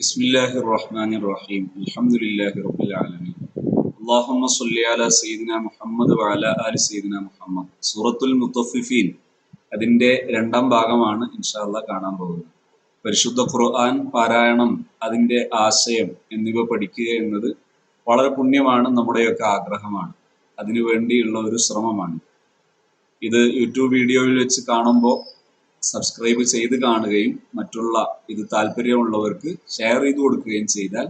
بسم الله الرحمن الرحيم الحمد لله رب العالمين اللهم صل على سيدنا മുഹമ്മദ് وعلى آل سيدنا മുഹമ്മദ് സൂറത്തുൽ മുത്തഫിഫീൻ അതിന്റെ രണ്ടാം ഭാഗമാണ് ഇൻഷാല്ല കാണാൻ പോകുന്നത് പരിശുദ്ധ ഖുർആൻ പാരായണം അതിന്റെ ആശയം എന്നിവ പഠിക്കുക എന്നത് വളരെ പുണ്യമാണ് നമ്മുടെയൊക്കെ ആഗ്രഹമാണ് അതിനു വേണ്ടിയുള്ള ഒരു ശ്രമമാണ് ഇത് യൂട്യൂബ് വീഡിയോയിൽ വെച്ച് കാണുമ്പോൾ സബ്സ്ക്രൈബ് ചെയ്ത് കാണുകയും മറ്റുള്ള ഇത് താല്പര്യമുള്ളവർക്ക് ഷെയർ ചെയ്ത് കൊടുക്കുകയും ചെയ്താൽ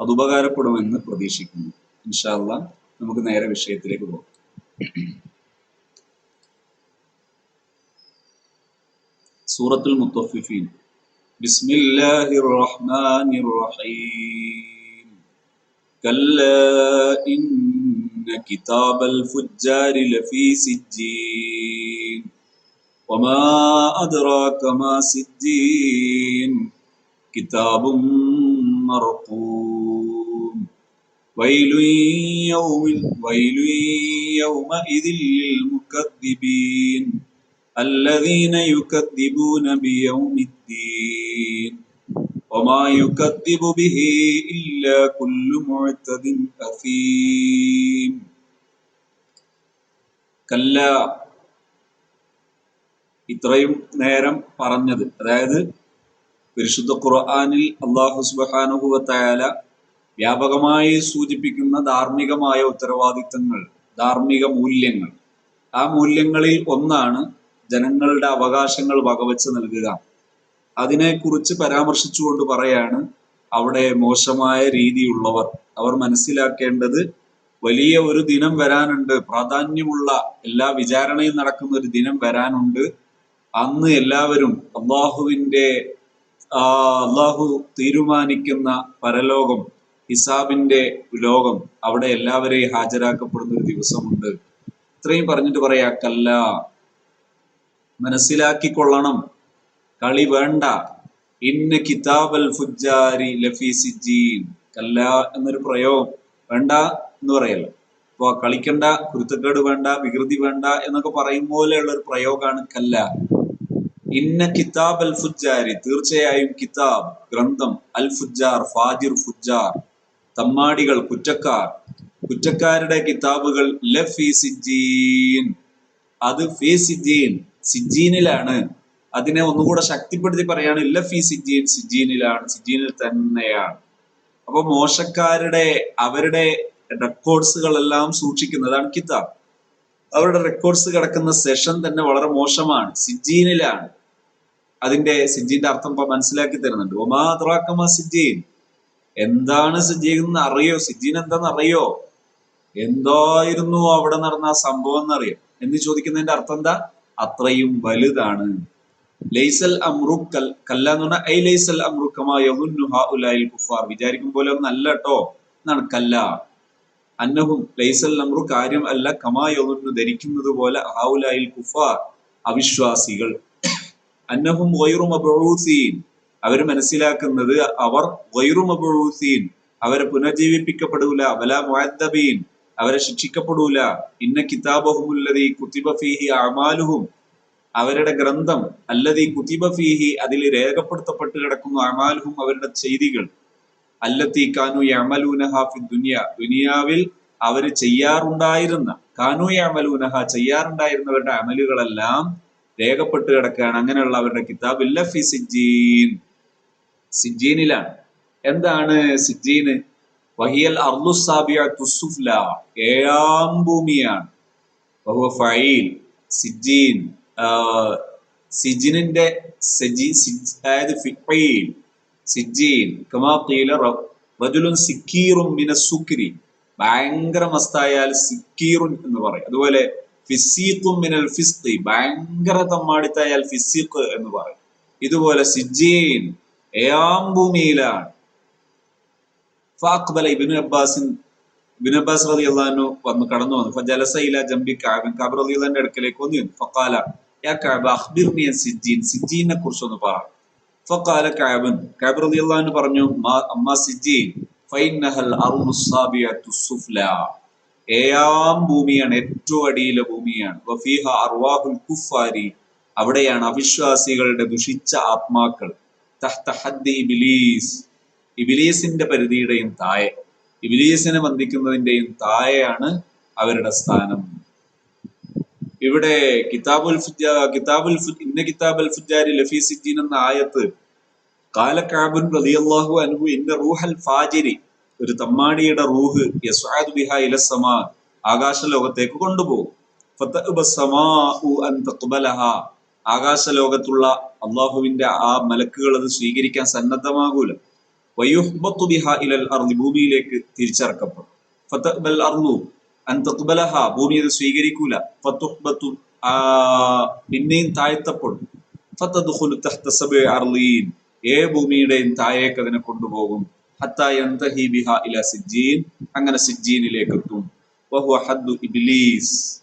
അത് ഉപകാരപ്പെടുമെന്ന് പ്രതീക്ഷിക്കുന്നു. ഇൻഷാല്ല നമുക്ക് നേരെ വിഷയത്തിലേക്ക് പോകാം. സൂറത്തുൽ മുത്തഫിഫീൻ. ബിസ്മില്ലാഹിർ റഹ്മാനിർ റഹീം കല്ല ഇന്ന കിതാബൽ ഫുജ്ജാരി ലഫീ സിജ്ജീൻ. وما أدراك ما سجين كتاب مرقوم ويل يوم ويل يومئذ للمكذبين الذين يكذبون بيوم الدين وما يكذب به إلا كل معتد أثيم كلا ഇത്രയും നേരം പറഞ്ഞത്. അതായത് പരിശുദ്ധ ഖുർആാനിൽ അള്ളാഹു സുബാനുഭവത്തായാല വ്യാപകമായി സൂചിപ്പിക്കുന്ന ധാർമ്മികമായ ഉത്തരവാദിത്തങ്ങൾ ധാർമ്മിക മൂല്യങ്ങൾ. ആ മൂല്യങ്ങളിൽ ഒന്നാണ് ജനങ്ങളുടെ അവകാശങ്ങൾ വകവച്ച് നൽകുക. അതിനെക്കുറിച്ച് പരാമർശിച്ചുകൊണ്ട് പറയാണ് അവിടെ മോശമായ രീതിയുള്ളവർ. അവർ മനസ്സിലാക്കേണ്ടത് വലിയ ഒരു ദിനം വരാനുണ്ട്. പ്രാധാന്യമുള്ള എല്ലാ വിചാരണയും നടക്കുന്ന ഒരു ദിനം വരാനുണ്ട്. അന്ന് എല്ലാവരും അള്ളാഹുവിന്റെ അള്ളാഹു തീരുമാനിക്കുന്ന പരലോകം ഹിസാബിന്റെ ലോകം അവിടെ എല്ലാവരെയും ഹാജരാക്കപ്പെടുന്ന ഒരു ദിവസമുണ്ട്. ഇത്രയും പറഞ്ഞിട്ട് പറയാ കല്ല മനസ്സിലാക്കിക്കൊള്ളണം. കളി വേണ്ട. ഇന്ന കിതാബൽ ഫുജാരി കല്ല എന്നൊരു പ്രയോഗം വേണ്ട എന്ന് പറയല്ലോ. അപ്പോൾ കളിക്കണ്ട കുരുത്തക്കേട് വേണ്ട വികൃതി വേണ്ട എന്നൊക്കെ പറയും പോലെയുള്ള ഒരു പ്രയോഗമാണ് കല്ല. ഇന്ന കിതാബ് അൽ ഫുജാരി തീർച്ചയായും കിതാബ് ഗ്രന്ഥം അൽ ഫുജാർ ഫാജിർ ഫുജാർ തമ്മാടികൾ കുറ്റക്കാർ. കുറ്റക്കാരുടെ കിതാബുകൾ സിജീൻ. അത് സിജീനിലാണ്. അതിനെ ഒന്നുകൂടെ ശക്തിപ്പെടുത്തി പറയാണ് ലഫി സിജീൻ സിജീനിലാണ് സിജീനിൽ തന്നെയാണ്. അപ്പൊ മോശക്കാരുടെ അവരുടെ റെക്കോർഡ്സുകളെല്ലാം സൂക്ഷിക്കുന്നതാണ് കിതാബ്. അവരുടെ റെക്കോർഡ്സ് കിടക്കുന്ന സെഷൻ തന്നെ വളരെ മോശമാണ് സിജീനിലാണ്. അതിന്റെ സിജീന്റെ അർത്ഥം ഇപ്പൊ മനസ്സിലാക്കി തരുന്നുണ്ട്. ഒമാദ്രാക്കമ സിജീൻ എന്താണ് സിജീൻ എന്ന് അറിയോ? സിജീൻ എന്താണെന്ന് അറിയോ? എന്തായിരുന്നു അവിടെ നടന്ന ആ സംഭവം എന്നറിയോ. എന്ന് ചോദിക്കുന്നതിന്റെ അർത്ഥം എന്താ? അത്രയും വലുതാണ്. ലൈസൽ അമ്രു കൽ കല്ല എന്ന് പറഞ്ഞാൽ ഐ ലൈസൽ അമ്രു കുഫാർ. വിചാരിക്കും പോലെ ഒന്നല്ല കേട്ടോ. എന്നാണ് കല്ല. അന്നഹും ലൈസൽ അമ്രു കാര്യം അല്ല കമായൊന്നു ധരിക്കുന്നത് പോലെ ഹൗലായിൽ കുഫാർ. അവിശ്വാസികൾ. അന്നഹും വൈറുമബൂസീൻ അവർ മനസ്സിലാക്കുന്നത് അവർ വൈറുമബൂസീൻ അവരെ പുനർജീവിപ്പിക്കപ്പെടൂല. വല മുഅദ്ദബീൻ. അവരെ ശിക്ഷിക്കപ്പെടൂല. ഇന്ന കിതാബഹുമുല്ലതി കുതിബ ഫീഹി അമാലുഹും. അവരുടെ ഗ്രന്ഥം അല്ലതി കുതിബ ഫീഹി അതിൽ രേഖപ്പെടുത്തപ്പെട്ട് കിടക്കുന്നു അമാലുഹും അവരുടെ ചെയ്തികൾ. അല്ലത്തി കാനു യമലൂനഹ ഫി ദുനിയ. ദുനിയാവിൽ അവർ ചെയ്യാറുണ്ടായിരുന്ന കാനു യമലൂനഹ ചെയ്യാറുണ്ടായിരുന്നവരുടെ അമലുകളെല്ലാം രേഖപ്പെട്ട് കിടക്കുകയാണ്. അങ്ങനെയുള്ള അവരുടെ കിതാബ് ലഫി സിജീൻ സിജീനിലാണ് എന്താണ് സിജീന് വഹിയൽ അർലുസാബിയ തുസുഫ്ല ഏഴാം ഭൂമിയാണ്. ഫൈൽ സിജീൻ സിജിനിന്റെ സജി അതായത് സിജീൻ റജുലുൻ സിക്കീറും മിന സുക്രി. ഭയങ്കര മസ്തായാൽ സിക്കീറുൻ എന്ന് പറയും. അതുപോലെ ഫിസീഖും മിനൽ ഫിസ്തി ഭയങ്കര തമ്മാടിത്തായാൽ ഫിസീഖ് എന്ന് പറയും. ഇതുപോലെ സിജീൻ ഏഴാം ഭൂമിയിലാണ്. ഫാഖ്ബല ഇബിനു അബ്ബാസിൻ ഇബിൻ അബ്ബാസ് റതി അള്ളഹാനു വന്ന് കടന്നു വന്നു. ഫജലസ ഇല ജംബി കാബൻ കാബ് റതി അള്ളഹാന്റെ അടുക്കലേക്ക് വന്നു. ഫക്കാല യാ കാബ് അഖ്ബിർനി സിജീൻ സിജീനെ കുറിച്ചൊന്ന് പറ. ഫക്കാല കാബൻ കാബ് റതി അള്ളഹാനു പറഞ്ഞു അമ്മ സിജീൻ ഫൈനഹൽ അറുസാബിയ സുഫ്ല. ഏഴാം ഭൂമിയാണ് ഏറ്റവും അടിയിലെ ഭൂമിയാണ്. വഫീഹ അർവാഹുൽ കുഫാരി അവിടെയാണ് അവിശ്വാസികളുടെ ദുഷിച്ച ആത്മാക്കൾ. ഇബ്ലീസ് ഇബിലീസിന്റെ പരിധിയുടെയും താഴെ. ഇബിലീസിനെ ബന്ധിക്കുന്നതിന്റെയും താഴെയാണ് അവരുടെ സ്ഥാനം. ഇവിടെ കിതാബുൽ കിതാബുൽ ഇന്ന കിതാബുൽ ഫുജാരി ലഫീ സിജീൻ എന്ന ആയത്ത് കാലക്കാബുൻ റളിയല്ലാഹു അൻഹു ഇന്ന റൂഹൽ ഫാജിരി ഒരു തമ്മാടിയുടെ റൂഹ് യസ്ആദു ബിഹാ ഇലസ്സമാ ആകാശ ലോകത്തേക്ക് കൊണ്ടുപോകും. ആകാശ ലോകത്തുള്ള അള്ളാഹുവിന്റെ ആ മലക്കുകൾ അത് സ്വീകരിക്കാൻ സന്നദ്ധമാകൂല. വയുഹ്ബത്തു ഇലൽ അർദ് ഭൂമിയിലേക്ക് തിരിച്ചിറക്കപ്പെടും. ഫത്തബൽ അർദു അൻ തഖ്ബലഹ ഭൂമി അത് സ്വീകരിക്കൂല. ഫത്തുഹ്ബത്തു പിന്നെയും താഴ്ത്തപ്പെടും. ഫതദ്ഖുലു തഹ്ത അർളീൻ ഏ ഭൂമിയുടെയും താഴേക്ക് അതിനെ കൊണ്ടുപോകും. ബിഹ അങ്ങനെ സിജീനിലേക്ക് എത്തും വഹുവ ഹദ്ദു ഇബ്ലീസ്.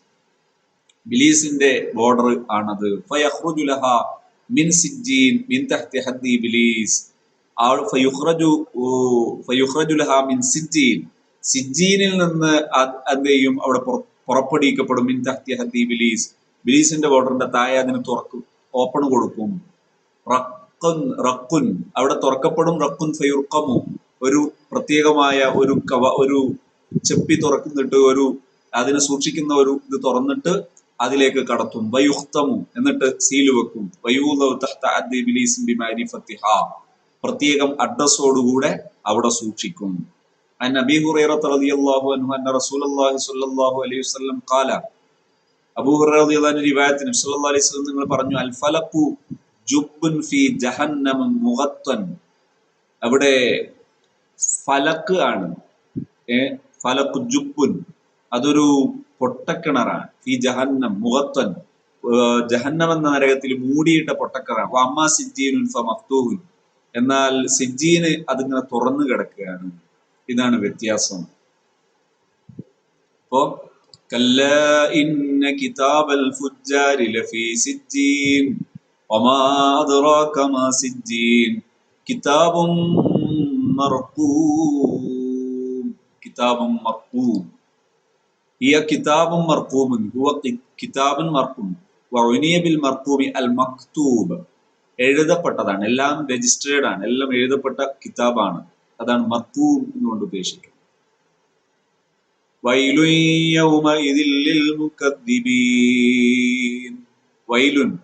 ഇബ്ലീസിന്റെ ബോർഡർ ആണത്. മിൻ മിൻ തഹ്തി ഹദ്ദി ഫയുഖ്റജു മിൻ സിജ്ജീനിൽ നിന്ന് എന്ത് അവിടെ പുറപ്പെടുവിക്കപ്പെടും. മിൻ തഹ്തി ഹദ്ദി ഇബ്ലീസ്. ഇബ്ലീസിന്റെ ബോർഡറിന്റെ താഴെ അതിന് തുറക്കും ഓപ്പൺ കൊടുക്കും. റക്കുൻ റക്കുൻ അവിടെ തുറക്കപ്പെടും. റക്കുൻ ഫയുർക്കമു ഒരു പ്രത്യേകമായ ഒരു കവ ഒരു ചെപ്പി തുറക്കുന്നിട്ട് ഒരു അതിനെ സൂക്ഷിക്കുന്ന ഒരു ഇത് തുറന്നിട്ട് അതിലേക്ക് കടത്തും. വയുക്തമു എന്നിട്ട് സീൽ വെക്കും. പ്രത്യേകം അഡ്രസ്സോടുകൂടെ അവിടെ സൂക്ഷിക്കും. റളിയല്ലാഹു അൻഹു അന്ന റസൂലുള്ളാഹി സ്വല്ലല്ലാഹു അലൈഹി വസല്ലം ഖാല. അബൂ ഹുറൈറ അലൈഹി നിങ്ങൾ പറഞ്ഞു അൽ ഫലഖു ജുബ്ബുൻ ഫീ ജഹന്നമ മുഗത്തൻ. അവിടെ ഫലക്ക് ആണ്. ഏ ഫലക്ക് ജുപ്പുൻ അതൊരു പൊട്ടക്കിണറാണ്. ഈ ജഹന്നം മുഖത്തൻ. ജഹന്നം എന്ന നരകത്തിൽ മൂടിയിട്ട പൊട്ടക്കിണറാണ്. അമ്മ സിജീനുൻ ഫമഫ്തൂഹുൻ എന്നാൽ സിജീന് അതിങ്ങനെ തുറന്നു കിടക്കുകയാണ്. ഇതാണ് വ്യത്യാസം. അപ്പോ കല്ല ഇന്ന കിതാബൽ ഫുജ്ജാരി ലഫി സിജീൻ ഒമാ സിജീൻ കിതാബും سجين كتاب مرقوم كتاب مرقوم هي كتاب مرقوم هو ق- كتاب مرقوم وعني بالمرقوم المكتوب എഴുതപ്പെട്ടതാണ് എല്ലാം രജിസ്റ്റേർഡ് ആണ് എല്ലാം എഴുതപ്പെട്ട കിതാബാണ് അതാണ് മർക്കൂം എന്നുകൊണ്ട് ഉദ്ദേശിക്കുന്നത് വൈലുൻ യൗമഇദിൽ ലിൽമുക്കദ്ദിബീൻ വൈലുൻ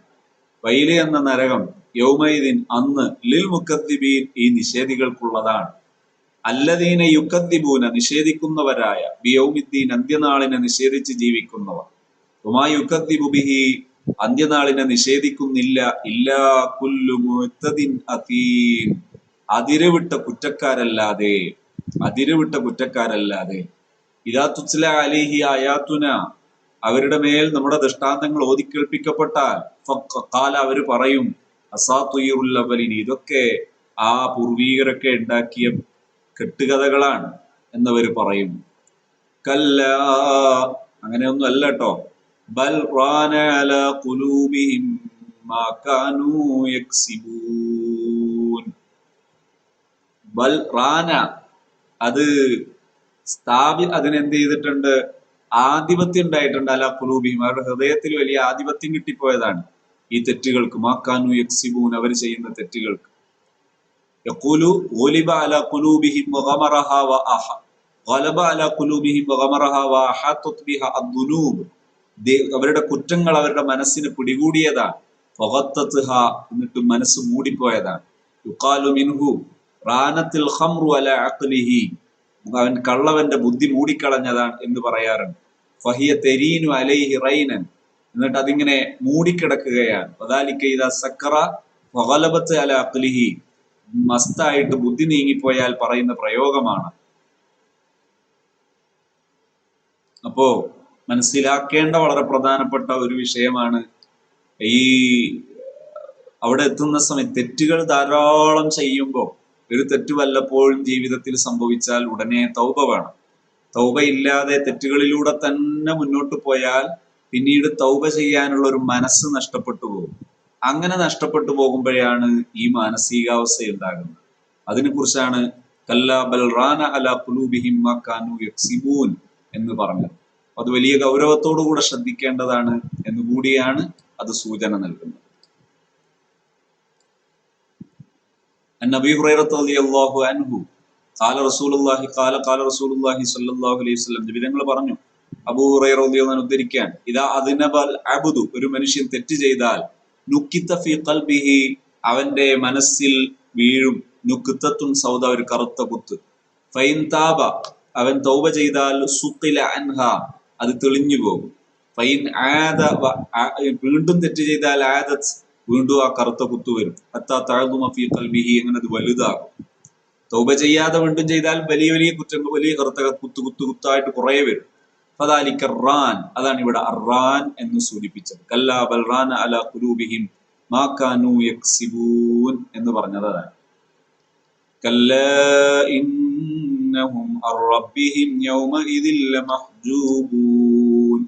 വൈല് എന്ന നരകം യൗമയിദിൻ അന്ന് ലിൽ മുക്കദ്ദിബീൻ ഈ നിഷേധികൾക്കുള്ളതാണ്. അല്ലദീന യുക്കദ്ദിബൂന നിഷേധിക്കുന്നവരായ ബിയൗമിദ്ദീൻ അന്ത്യനാളിനെ നിഷേധിച്ച് ജീവിക്കുന്നവർ. ഉമാ യുക്കദ്ദിബു ബിഹി അന്ത്യനാളിനെ നിഷേധിക്കുന്നില്ല. ഇല്ലാ കുല്ലു മുത്തദിൻ അതീൻ അതിരവിട്ട കുറ്റക്കാരല്ലാതെ അതിരവിട്ട കുറ്റക്കാരല്ലാതെ. ഇതാ തുസ്ല അലിഹി അയാത്തുന അവരുടെ മേൽ നമ്മുടെ ദൃഷ്ടാന്തങ്ങൾ ഓതിക്കേൾപ്പിക്കപ്പെട്ടാൽ ഖാല അവർ പറയും അസാത്തുയ്യുൽ അവലിൻ ഇതൊക്കെ ആ പൂർവീകരൊക്കെ ഉണ്ടാക്കിയ കെട്ടുകഥകളാണ് എന്നവര് പറയും. കല്ല അങ്ങനെയൊന്നും അല്ല കേട്ടോ ബൽ ബൽ റാന അത് സ്ഥാപി അതിനെന്ത് ചെയ്തിട്ടുണ്ട് ആധിപത്യം ഉണ്ടായിട്ടുണ്ട് അല കുലൂബിയും അവരുടെ ഹൃദയത്തിൽ വലിയ ആധിപത്യം കിട്ടിപ്പോയതാണ്. ഈ തെറ്റുകൾക്ക് മാക്കാനു യക്സിബൂൻ അവർ ചെയ്യുന്ന തെറ്റുകൾക്ക്. യഖൂലു അല വഅഹ അല ബിഹ അവരുടെ കുറ്റങ്ങൾ അവരുടെ മനസ്സിന് പിടികൂടിയതാണ്. എന്നിട്ട് മനസ്സ് മൂടിപ്പോയതാണ്. യുഖാലു മിൻഹു ഖംറു അവൻ കള്ളവന്റെ ബുദ്ധി മൂടിക്കളഞ്ഞതാണ് എന്ന് പറയാറുണ്ട്. ഫഹിയ അലൈഹി എന്നിട്ട് അതിങ്ങനെ മൂടിക്കിടക്കുകയാണ്. അല അഖ്ലിഹി. മസ്തായിട്ട് ബുദ്ധി നീങ്ങിപ്പോയാൽ പറയുന്ന പ്രയോഗമാണ്. അപ്പോ മനസ്സിലാക്കേണ്ട വളരെ പ്രധാനപ്പെട്ട ഒരു വിഷയമാണ് ഈ അവിടെ എത്തുന്ന സമയം തെറ്റുകൾ ധാരാളം ചെയ്യുമ്പോൾ ഒരു തെറ്റ് വല്ലപ്പോഴും ജീവിതത്തിൽ സംഭവിച്ചാൽ ഉടനെ തൗബ വേണം. തൗബ ഇല്ലാതെ തെറ്റുകളിലൂടെ തന്നെ മുന്നോട്ട് പോയാൽ പിന്നീട് തൗബ ചെയ്യാനുള്ള ഒരു മനസ്സ് നഷ്ടപ്പെട്ടു പോകും. അങ്ങനെ നഷ്ടപ്പെട്ടു പോകുമ്പോഴാണ് ഈ മാനസികാവസ്ഥ ഉണ്ടാകുന്നത് അതിനെക്കുറിച്ചാണ് കല്ല അല യക്സിബൂൻ എന്ന് പറഞ്ഞത്. അത് വലിയ ഗൗരവത്തോടു കൂടെ ശ്രദ്ധിക്കേണ്ടതാണ് എന്ന് കൂടിയാണ് അത് സൂചന നൽകുന്നത്. ഖാല ഖാല റസൂലുള്ളാഹി സ്വല്ലല്ലാഹു അലൈഹി വസല്ലം നബിതങ്ങൾ പറഞ്ഞു. അൻഹു ഉദ്ധരിക്കാൻ ഇതാ അതിനബൽ അബുദു ഒരു മനുഷ്യൻ തെറ്റ് ചെയ്താൽ നുക്കിത്ത ഫീ ഖൽബിഹി അവന്റെ മനസ്സിൽ വീഴും നുക്തത്തുൻ സൗദ ഒരു കറുത്ത കുത്ത്. ഫൈൻ താബ അവൻ തൗബ ചെയ്താൽ സുഖില അൻഹ അത് തെളിഞ്ഞു പോകും. ഫൈൻ ആദ വീണ്ടും തെറ്റ് ചെയ്താൽ ആദത്ത് വീണ്ടും ആ കറുത്ത കുത്തു വരും. അത്താ താഴ്ന്നു ഫി കൽബിഹി അങ്ങനെ അത് വലുതാകും. തൗബ ചെയ്യാതെ വീണ്ടും ചെയ്താൽ വലിയ വലിയ കുറ്റങ്ങൾ വലിയ കറുത്ത കുത്തു കുത്തു കുത്തായിട്ട് കുറേ വരും. ഫദാലിക റാൻ അതാണ് ഇവിടെ അറാൻ എന്ന് സൂചിപ്പിച്ചത്. കല്ലാ ബൽറാൻ അല കുലൂബിഹിം മാ കാനു യക്സിബൂൻ എന്ന് പറഞ്ഞത് അതാണ്. കല്ലാ ഇന്നഹും അർ റബ്ബിഹിം യൗമഇദിൻ ലമഹ്ജൂബൂൻ.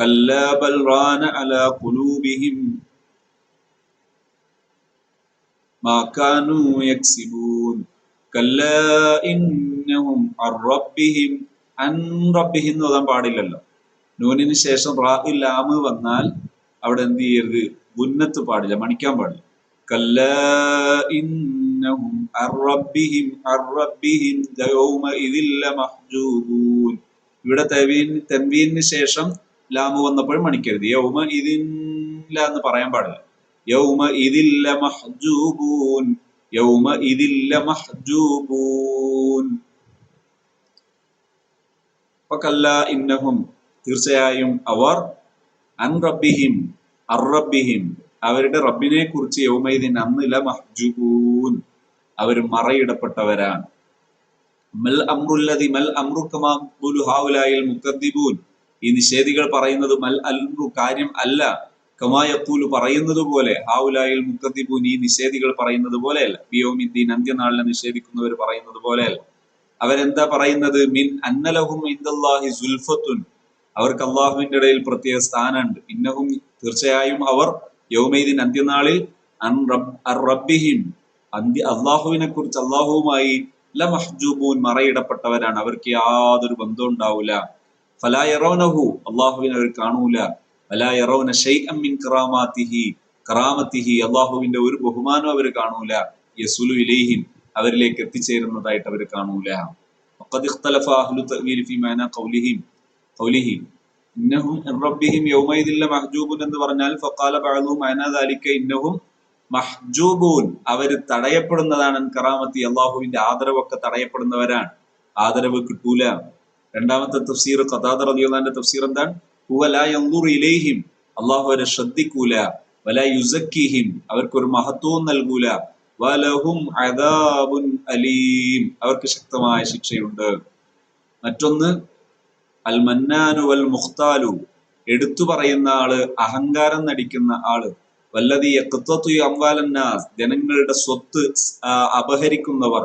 കല്ലാ ബൽറാൻ അല കുലൂബിഹിം മാ കാനു യക്സിബൂൻ. കല്ലാ ഇന്നഹും അർ റബ്ബിഹിം അൻ റബ്ബിഹിം എന്ന് ഓതാൻ പാടില്ലല്ലോ. നൂനിന് ശേഷം റാ ലാമ് വന്നാൽ അവിടെ എന്ത് ചെയ്യരുത്? ഉന്നത്ത് പാടില്ല മണിക്കാൻ പാടില്ല. കല്ല ഇന്നഹും ലമഹ്ജൂബൂൻ ഇവിടെ തെമ്പീന് ശേഷം ലാമ് വന്നപ്പോൾ മണിക്കരുത്. യൗമ ഇതില്ല എന്ന് പറയാൻ പാടില്ല. യൗമ ഇതില്ല മഹ്ജൂബൂൻ യൗമ ഇതില്ല മഹ്ജൂബൂൻ. ഫകല്ല ഇന്നഹും. തീർച്ചയായും അവർ അൻ റബ്ബിഹിം അർ റബ്ബിഹിം. അവരുടെ റബ്ബിനെ കുറിച്ച് യൗമൈദിൻ അന്നില മഹ്ജുബൂൻ. അവർ മറയിടപ്പെട്ടവരാണ്. മൽ അമ്രുല്ലതി മൽ അമ്രു കമാ ഖുലു ഹാഉലായിൽ മുക്കദ്ദിബൂൻ. ഈ നിഷേധികൾ പറയുന്നത് മൽ അൽറു കാര്യം അല്ല. കമായത്തൂൽ പറയുന്നത് പോലെ ഹാവുലായിൽ മുക്കദ്ദിബൂൻ ഈ നിഷേധികൾ പറയുന്നത് പോലെയല്ല ബിയോമിദ്ദീൻ അന്ത്യനാളിനെ നിഷേധിക്കുന്നവർ പറയുന്നത് പോലെയല്ല അവരെന്താ പറയുന്നത്? മിൻ അന്നലഹും ഇന്ദല്ലാഹി സുൽഫത്തുൻ. അവർക്ക് അള്ളാഹുവിന്റെ ഇടയിൽ പ്രത്യേക സ്ഥാനമുണ്ട്. ഇന്നഹും തീർച്ചയായും അവർ യൗമൈദിൻ അന്ത്യനാളിൽ അൻ റബ്ബിഹിം അന്ത്യ അള്ളാഹുവിനെ കുറിച്ച് അള്ളാഹുവുമായി ല മഹ്ജൂബൂൻ മറയിടപ്പെട്ടവരാണ്. അവർക്ക് യാതൊരു ബന്ധവും ഉണ്ടാവില്ല ഫലാ യറൗനഹു അള്ളാഹുവിനെ അവർ കാണൂല. ഫലാ യറൗന ഷൈഅൻ മിൻ കറാമാതിഹി കറാമത്തിഹി അള്ളാഹുവിന്റെ ഒരു ബഹുമാനം അവർ കാണൂല. യസുലു ഇലൈഹിം. അവരിലേക്ക് എത്തിച്ചേരുന്നതായിട്ട് അവർ കാണൂല. എന്ന് പറഞ്ഞാൽ മഹ്ജൂബൂൻ. അവർ തടയപ്പെടുന്നതാണ് കറാമത്തി. അള്ളാഹുവിന്റെ ആദരവൊക്കെ തടയപ്പെടുന്നവരാണ്. ആദരവ് കിട്ടൂല. രണ്ടാമത്തെ തഫ്സീർ ഖതാദ് തഫ്സീർ എന്താണ്? ഇലൈഹിം. അള്ളാഹു അവരെ ശ്രദ്ധിക്കൂല. വല യുസക്കിഹിം അവർക്കൊരു മഹത്വവും നൽകൂല. വലഹും അദാബുൻ അലീം. അവർക്ക് ശക്തമായ ശിക്ഷയുണ്ട്. മറ്റൊന്ന് അൽ മന്നാനു വൽ മുഖ്താലു എടുത്തു പറയുന്ന ആൾ അഹങ്കാരം നടിക്കുന്ന ആൾ. വല്ലതി യഖ്തത്തു അംവാലന്നാസ്. ജനങ്ങളുടെ സ്വത്ത് അപഹരിക്കുന്നവർ.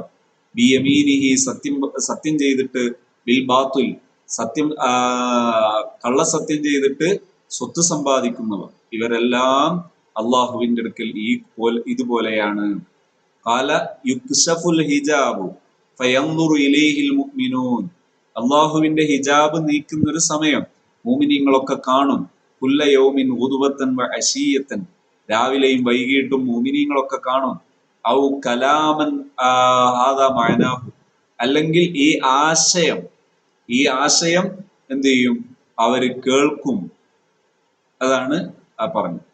ബി യമീനിഹി സത്യം സത്യം ചെയ്തിട്ട് ബിൽ ബാത്തുൽ. സത്യം കള്ള കള്ളസത്യം ചെയ്തിട്ട് സ്വത്ത് സമ്പാദിക്കുന്നവർ. ഇവരെല്ലാം അള്ളാഹുവിന്റെ അടുക്കൽ ഈ പോലെ ഇതുപോലെയാണ്. കാല യുക്സഫുൽ ഹിജാബു ഫയൻദുറു ഇലൈഹിൽ മുഅ്മിനൂൻ അള്ളാഹുവിന്റെ ഹിജാബ് നീക്കുന്ന ഒരു സമയം മൂമിനിങ്ങളൊക്കെ കാണും. കുല്ല യൗമിൻ ഉദുവത്തൻ വ അശീയത്തൻ. രാവിലെയും വൈകിട്ടും മൂമിനിങ്ങളൊക്കെ കാണും. ഔ കലാമൻ മഅനാഹു അല്ലെങ്കിൽ ഈ ആശയം ഈ ആശയം എന്ത് ചെയ്യും? അവർ കേൾക്കും. അതാണ് പറഞ്ഞത്.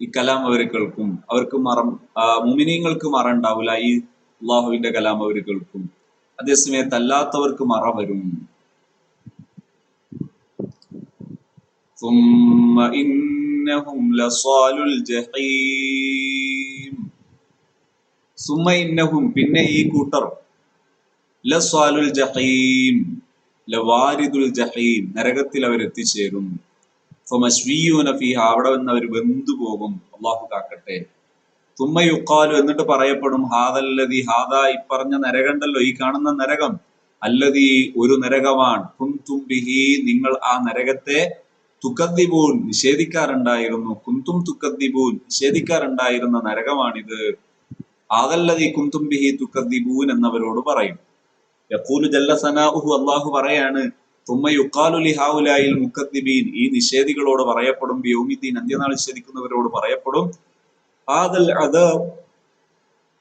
ഈ കലാം അവർ കേൾക്കും അവർക്ക് മറ മുമിനീങ്ങൾക്ക് മറ ഉണ്ടാവില്ല ഈ അള്ളാഹുവിന്റെ കലാം അവർ കേൾക്കും അതേസമയത്ത് അല്ലാത്തവർക്ക് മറ വരും ഇന്നഹും പിന്നെ ഈ കൂട്ടർ ലസ്വാലുൽ ജഹീം ലവാരിദുൽ ജഹീം നരകത്തിൽ അവർ എത്തിച്ചേരും അവിടെ വന്ന് അവർ വെന്തു പോകും. അള്ളാഹു കാക്കട്ടെ. തുമ്മ യുക്കാലു എന്നിട്ട് പറയപ്പെടും ഹാദല്ലതി ഹാദ ഇപ്പറഞ്ഞ നരകണ്ടല്ലോ ഈ കാണുന്ന നരകം. അല്ലതി ഒരു നരകമാണ് കുന്തും ബിഹി നിങ്ങൾ ആ നരകത്തെ തുക്കദ്ദിബൂൻ നിഷേധിക്കാറുണ്ടായിരുന്നു. കുന്തും തുക്കദ്ദിബൂൻ നിഷേധിക്കാറുണ്ടായിരുന്ന നരകമാണിത്. ആദല്ലതി കുന്തും ബിഹി തുക്കദ്ദിബൂൻ എന്നവരോട് പറയും. യഖൂലു ജല്ലസനാഹു അള്ളാഹു പറയാണ് തുമ്മ യുക്കാലു ലിഹാവുലായിൽ മുക്കദ്ദിബീൻ ഈ നിഷേധികളോട് പറയപ്പെടും യോമിദ്ദീൻ അന്ത്യനാൾ നിഷേധിക്കുന്നവരോട് പറയപ്പെടും. ആദൽ അദാബ്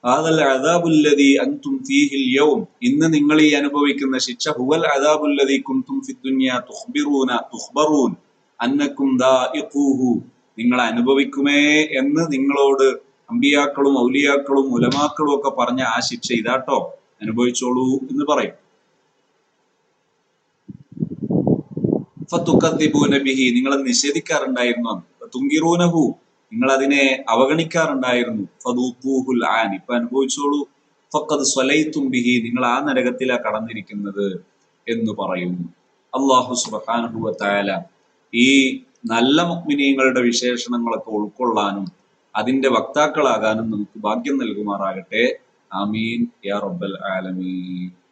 ആദൽ അദാബുല്ലതി അൻതും ഫീഹിൽ യൗം ഇന്ന് നിങ്ങൾ ഈ അനുഭവിക്കുന്ന ശിക്ഷ ഹുവൽ അദാബുല്ലദി കുൻതും ഫിദ്ദുനിയ തുഖ്ബിറൂന തുഖ്ബറൂൻ അന്നക്കും ദാഇഖൂഹു നിങ്ങൾ അനുഭവിക്കുമേ എന്ന് നിങ്ങളോട് അമ്പിയാക്കളും ഔലിയാക്കളും ഉലമാക്കളും ഒക്കെ പറഞ്ഞ ആ ശിക്ഷ ഇതാട്ടോ അനുഭവിച്ചോളൂ എന്ന് പറയും. ബിഹി നിങ്ങൾ അത് നിഷേധിക്കാറുണ്ടായിരുന്നു. തുങ്കിറൂനഹു നിങ്ങൾ അതിനെ അവഗണിക്കാറുണ്ടായിരുന്നു. ഫദൂഖൂഹുൽ ആൻ ഇപ്പൊ അനുഭവിച്ചോളൂ. ഫക്കത് സ്വലൈത്തും ബിഹി നിങ്ങൾ ആ നരകത്തിലാ കടന്നിരിക്കുന്നത് എന്ന് പറയുന്നു. അള്ളാഹു സുബാനുഭവത്തായാല ഈ നല്ല മുഅ്മിനീങ്ങളുടെ വിശേഷണങ്ങളൊക്കെ ഉൾക്കൊള്ളാനും അതിന്റെ വക്താക്കളാകാനും നമുക്ക് ഭാഗ്യം നൽകുമാറാകട്ടെ. ആമീൻ. യാ റബ്ബൽ ആലമീൻ.